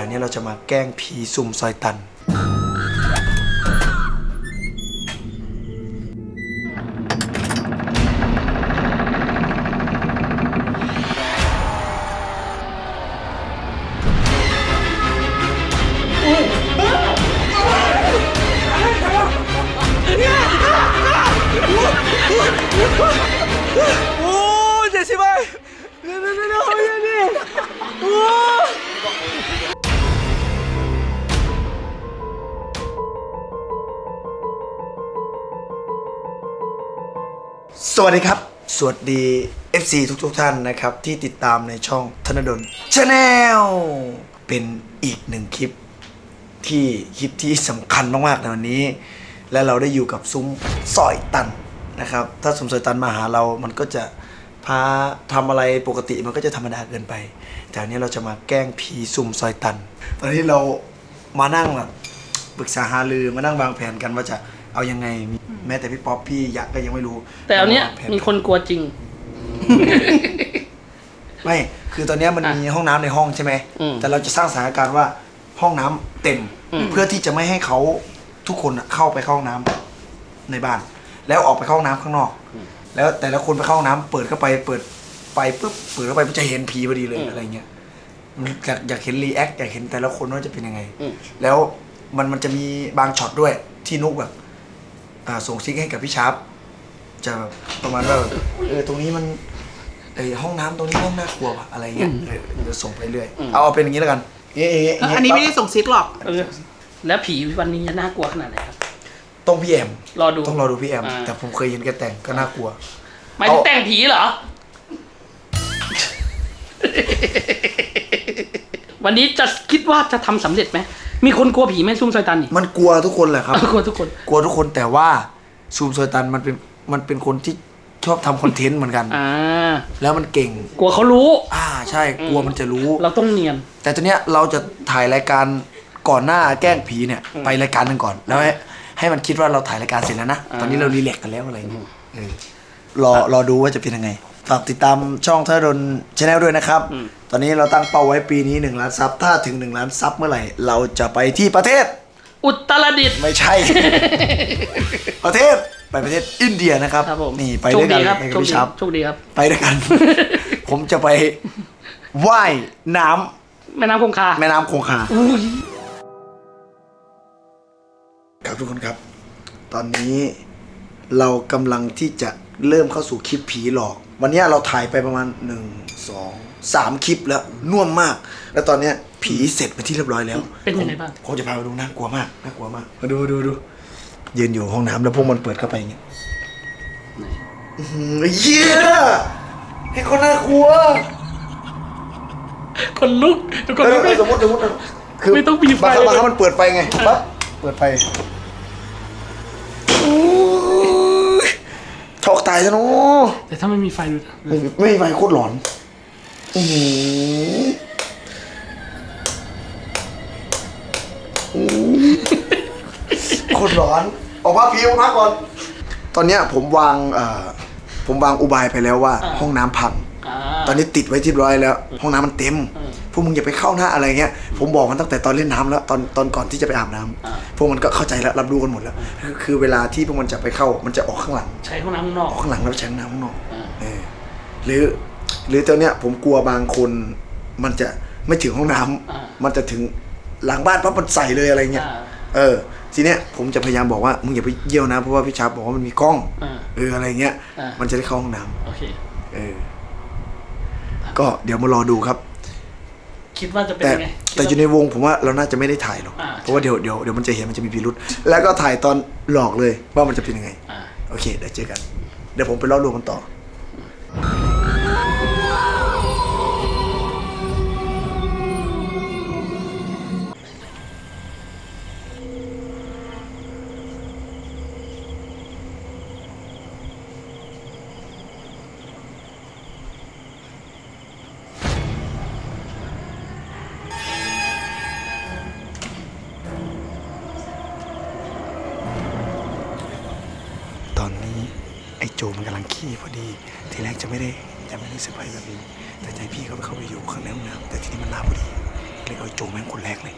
จากนี้เราจะมาแกล้งผีซุ่มซอยตัน สวัสดีครับ สวัสดี FC ทุกๆทท่านนะครับ ที่ติดตามในช่องธนดลชาแนลเป็นอีกหนึ่งคลิปที่คลิปที่สำคัญมากๆในวันนี้ และเราได้อยู่กับซุ้มซอยตันนะครับ ถ้าซุ้มซอยตันมาหาเรามันก็จะพาทำอะไรปกติมันก็จะธรรมดาเกินไปจากนี้เราจะมาแกล้งผีซุ่มซอยตัน ตอนนี้เรามานั่งแบบปรึกษาหารือมานั่งวางแผนกันว่าจะ เอายังไงแม้แต่พี่ป๊อปพี่ยักษ์ก็ยังไม่รู้แต่อันเนี้ยวางแผมีคนกลัวจริง ไม่ คือตอนเนี้ยมันอะมีห้องน้ำในห้องใช่ไหมอืมแต่เราจะสร้างสถานการณ์ว่าห้องน้ำเต็ม อืม เพื่อที่จะไม่ให้เขาทุกคนอะเข้าไปเข้าห้องน้ำในบ้าน แล้วออกไปเข้าห้องน้ำข้างนอก แล้วแต่ละคนไปเข้าห้องน้ำเปิดเข้าไปเปิดไปปุ๊บเปิดเข้าไปมันจะเห็นผีพอดีเลยอะไรเงี้ยมันอยากอยากเห็นรีแอคอยากเห็นแต่ละคนว่าจะเป็นยังไง อืม แล้วมันมันจะมีบางช็อตด้วยที่นุกแบบ อ่าส่งซิกให้กับพี่ชาร์ปจะแบบประมาณว่าแบบเออตรงนี้มันเออห้องน้ำตรงนี้ห้องน่ากลัวว่ะอะไรเงี้ยเออเดี๋ยวส่งไปเรื่อยเอาเอาเป็นอย่างนี้แล้วกันเงี้ยเงี้ยเออเงี้ยอันนี้ไม่ได้ส่งซิกหรอก เออแล้วผีวันนี้จะน่ากลัวขนาดไหนครับ ต้องพี่แอมรอดู ต้องรอดูพี่แอมอ่า แต่ผมเคยเห็นแกแต่งก็น่ากลัว หมายถึงแต่งผีเหรอ วันนี้จะคิดว่าจะทำสำเร็จไหม มีคนกลัวผีไหมซุ่มซอยตันอีกมันกลัวทุกคนแหละครับ กลัวทุกคน กลัวทุกคนแต่ว่าซูมโซยตันมันเป็นมันเป็นคนที่ชอบทำคอนเทนต์เหมือนกัน อ่า แล้วมันเก่ง กลัวเขารู้ อ่าใช่กลัวมันจะรู้ เราต้องเนียน แต่ตัวเนี้ยเราจะถ่ายรายการก่อนหน้าแกล้งผีเนี่ยอืมไปรายการหนึงก่อน แล้วให้ให้มันคิดว่าเราถ่ายรายการเสร็จแล้วนะอ่าตอนนี้เรารีแลกซ์กันแล้วอะไรอย่างเงี้ยเออรอรอดูว่าจะเป็นยังไง ฝากติดตามช่องธนดลชาแนลด้วยนะครับ ตอนนี้เราตั้งเป้าไว้ปีนี้1ล้านซับถ้าถึง1ล้านซับเมื่อไหร่ เราจะไปที่ประเทศ อุตรดิตถ์ ไม่ใช่ ประเทศไปประเทศอินเดียนะครับครับผมนี่ไปโชด้ควยกันดีครับไปกับโชคพี่ดีชับ โชคดีครับ ไปด้วยกัน ผมจะไปว่ายน้ำแม่น้ำคงคาแม่น้ำคงคาอุ้ยครับทุกคนครับ ตอนนี้เรากำลังที่จะเริ่มเข้าสู่คลิปผีหลอก วันนี้เราถ่ายไปประมาณ1 2 3คลิปแล้วน่วมมาก แล้วตอนเนี้ยผีเสร็จไปนที่เรียบร้อยแล้วเป็นยังไงบ้าง ผมจะพาไปดูน่ากลัวมากน่ากลัวมากมาดูดูดูยืนอยู่ห้องน้ำแล้วพวกมันเปิดเข้าไปอย่างเงี้ยอื้อหือเยี่ยให้คนน่ากลัวคนลุกทุกคนเอลุอกเออสมมติสมมติคือไม่ต้องมีไฟบางครั้งเลย บางครั้งมันเปิดไฟไงปั๊บเปิดไฟโอ้ยช็อกตาย ซะเนาะแต่ถ้าไม่มีไฟดูนะไม่มีไม่มีไฟโคตรหลอนอื้อหือโคตรหลอน ออกมาพีออกมาก่อน ตอนเนี้ยผมวางเอ่อผมวางอุบายไปแล้วว่า ห้องน้ำพัง อ่า ตอนนี้ติดไว้ที่ร้อยแล้ว ห้องน้ำมันเต็ม อืมพ วกมึงอย่าไปเข้าหน้าอะไรเงี้ยผมบอกมันตั้งแต่ตอนเล่นน้ำแล้วตอนตอนก่อนที่จะไปอาบน้ำอ่าพวกมันก็เข้าใจแล้วรับรู้กันหมดแล้วคือคือเวลาที่พวกมันจะไปเข้ามันจะออกข้างหลัง ใช้ห้องน้ำข้างนอกออกข้างหลังแล้วใช้ห้องน้ำข้างนอกอ่าเออหรือหรือตอนเนี้ยผมกลัวบางคนมันจะไม่ถึงห้องน้ำอ่ามันจะถึงหลังบ้านปั๊บมันใส่เลยอะไรเงี้ยอ่าเออทีเนี้ยผมจะพยายามบอกว่ามึงอย่าไปเยี่ยวนะเพราะว่าพี่ชาร์ปบอกว่ามันมีกล้องอ่าเอออะไรเงี้ยอ่ามัมันจะได้เข้าห้องน้ำโอเคเออก็เดี๋ยวมารอดูครับ คิดว่าจะเป็นแต่ยังไงแต่อยู่ในวงผมว่าเราน่าจะไม่ได้ถ่ายหรอกอ่า เพราะว่าเดี๋ยวเดี๋ยวเดี๋ยวมันจะเห็นมันจะมีพิรุษแล้วก็ถ่ายตอนหลอกเลยว่ามันจะเป็นยังไง อ่า โอเคเดี๋ยวเจอกัน เดี๋ยวผมไปเล่าลวงกันต่อ อนนี้ไอ้โจมันกำลังขี้พอดี ทีแรกจะไม่ได้จะไม่ได้เซอร์ไพรส์แบบนี้แต่ใจพี่เขาไปเข้าไปอยู่ข้างในห้องน้ำแต่ทีนี้มันลาพอดีเลยเอาไอ้โจแม่งคนแรกเลย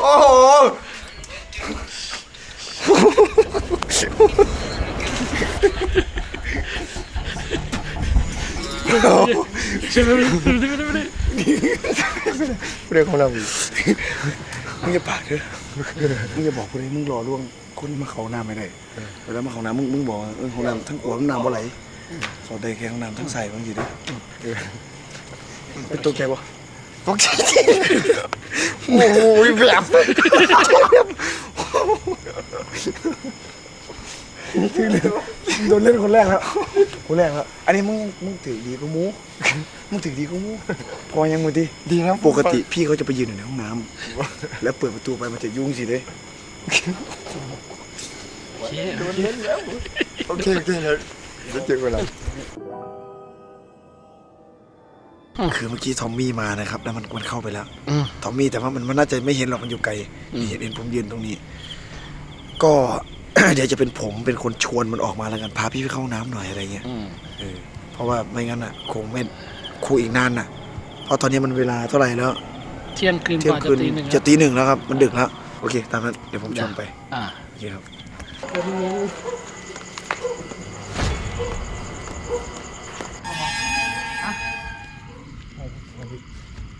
โอ้โหเรื่องของเราอีกมึงจะปากเด้อมึงจะบอกคนนี้มึงรอล่วงคนมาเขาน้ำไม่ได้เวลามาเขาน้ำมึงมึงบอกว่าเออของน้ำทั้งกลัวทั้งน้ำบ่ไหลเขาได้แค่ของน้ำทั้งใส่บางทีเด้อเป็นตัวแกบ่ ตกใจโอ้โหแบบโดนเล่นคนแรกแล้วคนแรกแล้วอันนี้มึงมึงถือดีกูมูมึงถือดีกูมูพอยังมึงดีดีนะปกติพี่เขาจะไปยืนอยู่ในห้องน้ำแล้วเปิดประตูไปมันจะยุ่งสิเด้โอเคโอเคโอเคเดี๋ยวเดี๋ยวเจอกันแล้ว คือเมื่อกี้ทอมมี่มานะครับแล้วมันมันเข้าไปแล้วอืมทอมมี่แต่ว่ามันมันน่าจะไม่เห็นหรอกมันอยู่ไกลนี่เห็นเห็นผมยืนตรงนี้ ก็ เดี๋ยวจะเป็นผมเป็นคนชวนมันออกมาแล้วกันพาพี่ไปเข้าห้องน้ำหน่อยอะไรเงี้ยอืมเออเพราะว่าไม่งั้นอะ คงไม่คุยอีกนานน่ะ เพราะตอนนี้มันเวลาเท่าไหร่แล้ว เที่ยงคืนเที่ยกงว่าจะคืนตีหนึ่งจะตีหนึ่งแล้วครับ มันดึกแล้วโอเค ตามนั้นเดี๋ยวผมชวนไปอ่าโอเคครับ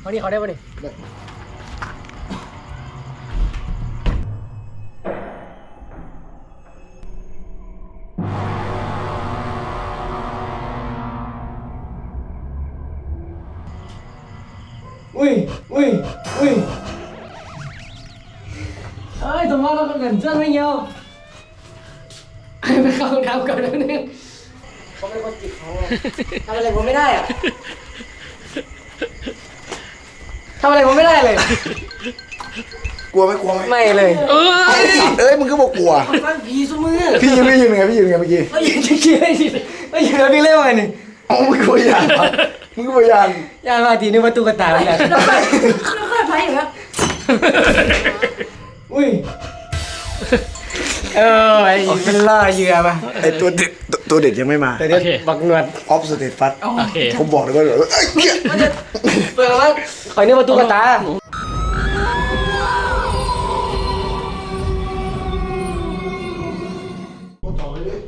วันนี้เขาได้ป่ะนี่อุ้ย อุ้ย อุ้ย เอ้ยสมมติเราเกินเสื้อไม่เยอะไปเข้าห้องน้ำก่อนนิดนึงเขาเป็นคนจิตเขาอะทำอะไรผมไม่ได้อะ ทำอะไรผมไม่ได้เลย กลัวไหมกลัวไหมไม่เลยเอ้ยเอ้ยมึงก็บอกกลัว ฟันผีสุมือพี่ยืนพี่ยืนไงพี่ยืนไงเมื่อกี้เอ้ยจะคิดอะไรสิเอ้ยเราดีเล่นมาหนึ่งเอามึงก็พยายามมึงก็พยายามยานมาทีนึกว่าตุ๊กตาเลยนะเราค่อยไปอยู่ครับอุ้ย เออไอ้เป็นล่าเหยื่อมาไอตัวเด็ดตัวเด็ดยังไม่มาแต่เดี๋ยวบักหนวดออฟสเตตฟัดโอเค ผมบอกเลยว่าเอ้ยเหี้ยมันจะเปิดมาคอยนึกว่าตุ๊กตาว่าต่อเลย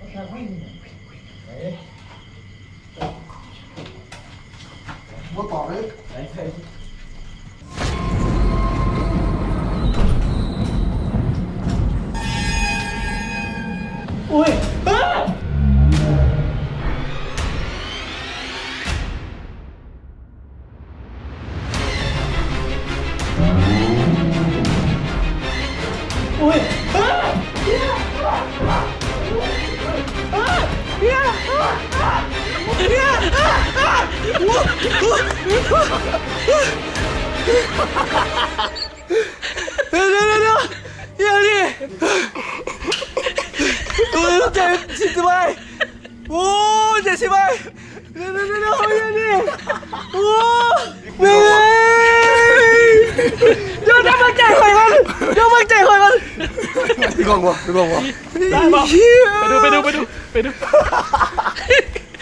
อุ้ย เดี๋ยวเดี๋ยวเดี๋ยวเดี๋ยวดิตัวนี้เจ็บสิบไหมโอ้เจ็บสิบไหมเดี๋ยวเดี๋ยวเดี๋ยวเดี๋ยวดิเดี๋ยวเดี๋ยวมึงใจคอยมันเดี๋ยวมึงใจคอยมันพี่กองวะพี่กองวะได้ป่ะไปดูไปดูไปดูไปดู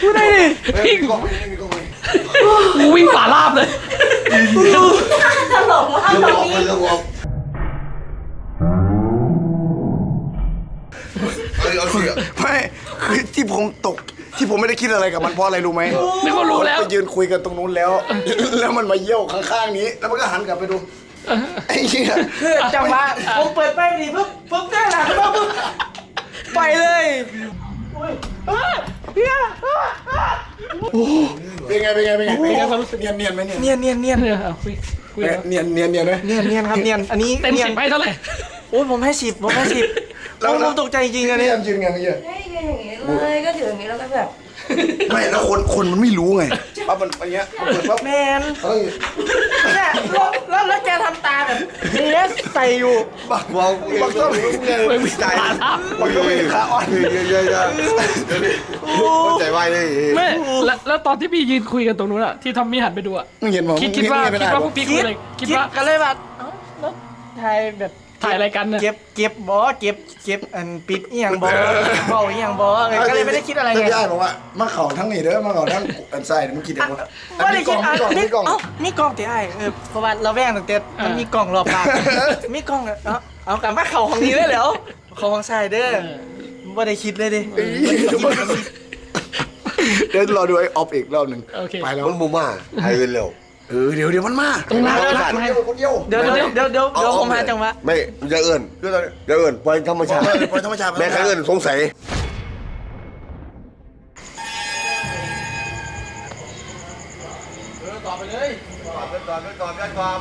พูดได้ดิพี่กองไม่พี่กองไม่กู วิ่งป่าราบเลยตลกมากตรงนี้เรื่องวอมเอาเอาสิอะไม่คือที่ผมตกที่ผมไม่ได้คิดอะไรกับมันเพราะอะไรรู้ไหมนึกว่ารู้แล้ว ไปยืนคุยกันตรงนู้นแล้ว แล้วมันมาเยี่ยวข้างๆนี้ แล้วมันก็หันกลับไปดูไอ้เหี้ยคือจังหวะผมเปิดไปดิปุ๊บปุ๊บได้หลังปุ๊บปุ๊บไปเลยอ้าเฮียอ้าอ้า เป็นไงเป็นไงเป็นไงเป็นไงความรู้สึกเนียนเนียนไหมเนี่ยเนียนเนียนเนียนเนี่ยเอาคุยคุยเนียนเนียนเนียนไหมเนียนเนียนครับเนียนอันนี้เต็มนียสินบให้เท่าไหร่โอ้ยผมให้สิบผมให้สิบแล้วผมผมตกใจจริงๆอันเนีนี้ยนยืนไงเงี้ยเฮ้ยยืนอย่างงี้เลยก็ถืออย่างงี้แล้วก็แบบ ไม่แล้วคนคนมันไม่รู้ไงปั๊บมันอย่างเงี้ยมันเปิดปั๊บแมนเฮ้ยเนี่ยแล้วแล้วแล้วแกทำตาแบบนี้ใส่อยู่ บักวางบักต้นไงไม่วิ่งป่าราบบักต้นเป็นขาอ่อนเยอะเยอะเยอะใจไว้เลยไม่แล้วแล้วตอนที่พี่ยืนคุยกันตรงนู้นอะที่ทอมมี่หันไปดูอะมึงเห็นมั้คิดคิดว่าคิดว่าพวกพี่คุยอะไรคิดว่ากันเลยแบบเอ้าแล้วถ่ายแบบ ถ่ายอะไรกันเนี่ย เก็บเก็บบอเก็บเก็บอันปิดเอียงบอเบาเอียงบอก็เลยไม่ได้คิดอะไรไงพี่ไอ้บอกว่ามาเข่าทั้งนี้เด้อมาเข่าทั้งอันไส้มึงคิดเองว่าว่าได้คิดอะมีกล่องมีกล่องเอ้ามีกล้องแต่ไอ้เออเพราะว่าเราแว่งตั้งแต่มันมีกล้องรอบปากมีกล้องอะเอาเอากลับมาเข่าของนี้เลยเหรอเข่าของใส่เด้อว่าได้คิดเลยดิเดี๋ยวรอดูไอ้ออฟอีกรอบหนึ่งโอเคไปแล้วมันบูม่าไทยเร็ว เออเดี๋ยวเดี๋ยวมันมาตรงนั้นเดี๋ยวนะคนเดียวคนเดียวเดี๋ยวเดี๋ยวเดี๋ยวเดี๋ยวเดี๋ยวผมหาจังหวะไม่อย่าเอิญอย่าเอิญปล่อยธรรมชาติปล่อยธรรมชาติแม่ใครเอิญสงสัยต่อไปเลยตอบตอบตอบตอบ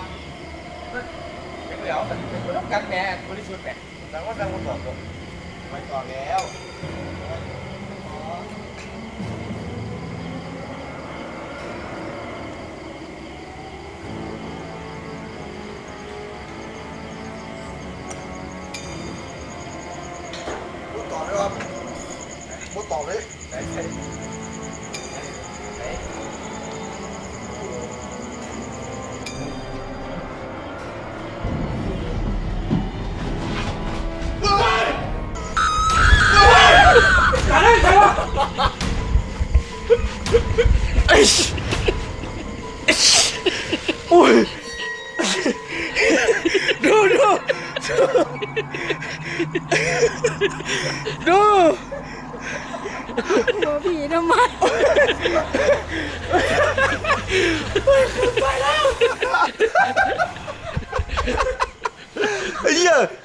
เดี๋ยวต้องการแหนบริสุทธิ์แหนแต่ว่าแต่ว่าตอบไม่ตอบแล้ว บอกเลย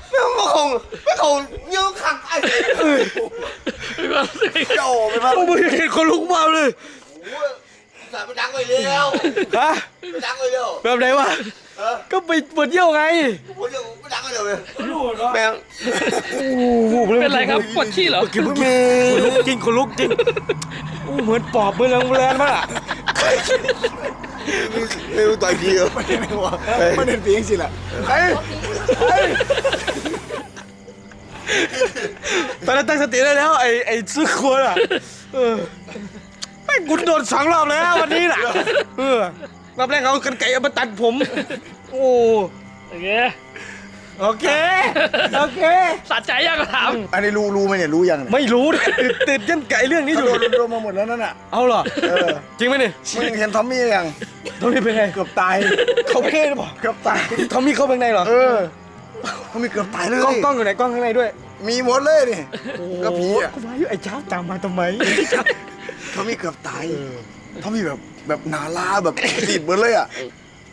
เหี้ยแม่งมาคงไม่คงเยอะขังไอ้เจ้าไปพักมึงเห็นคนลุกมาเลยสายไปดังไปเร็วฮะไปดังไปเร็วแบบไหนวะก็ไปปวดเยี่ยวไงโอ้ยไปดังไปเร็วเลยแม่งเป็นไรครับปวดขี้เหรอกินเมคนลุกจริงคนลุกจริงอู้เหมือนปอบเหมือนแรงแรงมากไม่รู้ต่อยทีเหรอไม่เห็นหัวไม่เห็นปีงสิแหละไอ้ตอ นนั้นตั้งสติได้แล้วไอ้ไอ้ซื้อครัวอะเออไม่งกุนโดนสองรอบแล้ววันนี้น่ะเออรอบแรกเขากันไก่เอามาตัดผม โอ้โอเคโอเคโอเค สะใจยังก็ถามอันนี้รู้รู้ไหมเนี่ยรู้ยังเนี่ยไม่รู้เนี่ยตื่นตื่นเต้นไก่เรื่องนี้อโดยู่ นโดนมาหมดแล้วนั่นน่ะ เอาเหรอเออ จริงไหมเนี่ยมึงเห็นทอมมี่ยังทอมมี่เป็นไงเกือบตายเขาเพ่หรือเปล่าเกือบตาย ทอมมี่เข้าไปข้างในเหรอเออทอมมี่เกือบตายเลยกล้องกล้องอยู่ไหนกล้องข้างในด้วย มีหมดเลยนี่ ก็ผีอะ กูว่าอยู่ไอ้เช้าตามมาทำไมทอมมี่เกือบตายทอมมี่แบบแบบหนาลาแบบติดหมดเลยอะ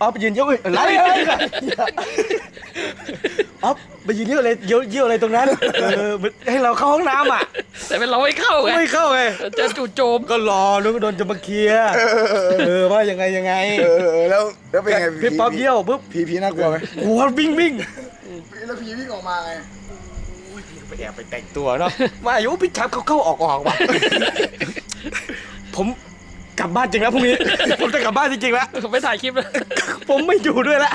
ออฟไปยืนเยี่ยวอะไรอะไรออฟไปยืนเยี่ยวอะไรเยี่ยวเยี่ยวอะไรตรงนั้นเออมันให้เราเข้าห้องน้ำอะแต่เป็นเราไม่เข้าไงไม่เข้าไงจะจู่โจมก็รอนึกว่าโดนจะมาเคลียร์เออว่ายังไงยังไงเออเออแล้วแล้วเป็นไงพี่ป๊อปเยี่ยวปุ๊บผีผีน่ากลัวไหมกลัววิ่งวิ่งแล้วผีวิ่งออกมาไง ไปแอบไปแต่งตัวเนาะมาอายุพี่ชับเขาเข้าออกออกว่ะผมกลับบ้านจริงแล้วพรุ่งนี้ ผมจะกลับบ้านจริงๆแล้วไม่ถ่ายคลิปเลยผมไม่อยู่ด้วยละ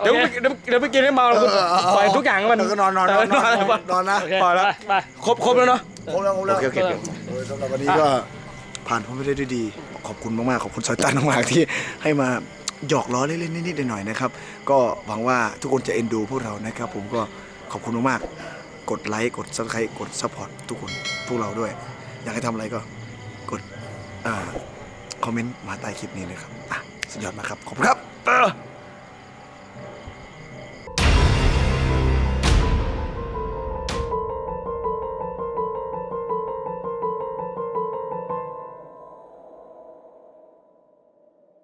เดี๋ยวไปเดี๋ยวเดี๋ยวไปกินให้เมาแล้วกูปล่อยทุกอย่างมันเออก็นอนนอนนอนนอนนอนนอนนะโอเคปล่อยแล้วไปครบครบแล้วเนาะครบแล้วครบแล้วโอเคโอเคเออสำหรับวันนี้ก็ผ่านพ้นไปได้ด้วยดี ขอบคุณมากๆขอบคุณซอยตันมากๆที่ให้มาหยอกล้อเล่นๆนิดๆหน่อยๆนะครับ ก็หวังว่าทุกคนจะเอ็นดูพวกเรานะครับ ผมก็ ขอบคุณมากๆกดไลค์กดซับสไครต์กดซัพพอร์ตทุกคนพวกเราด้วย อยากให้ทำอะไรก็กดคอมเมนต์มาใต้คลิปนี้เลยครับอะสุดยอดมากครับขอบคุณครับ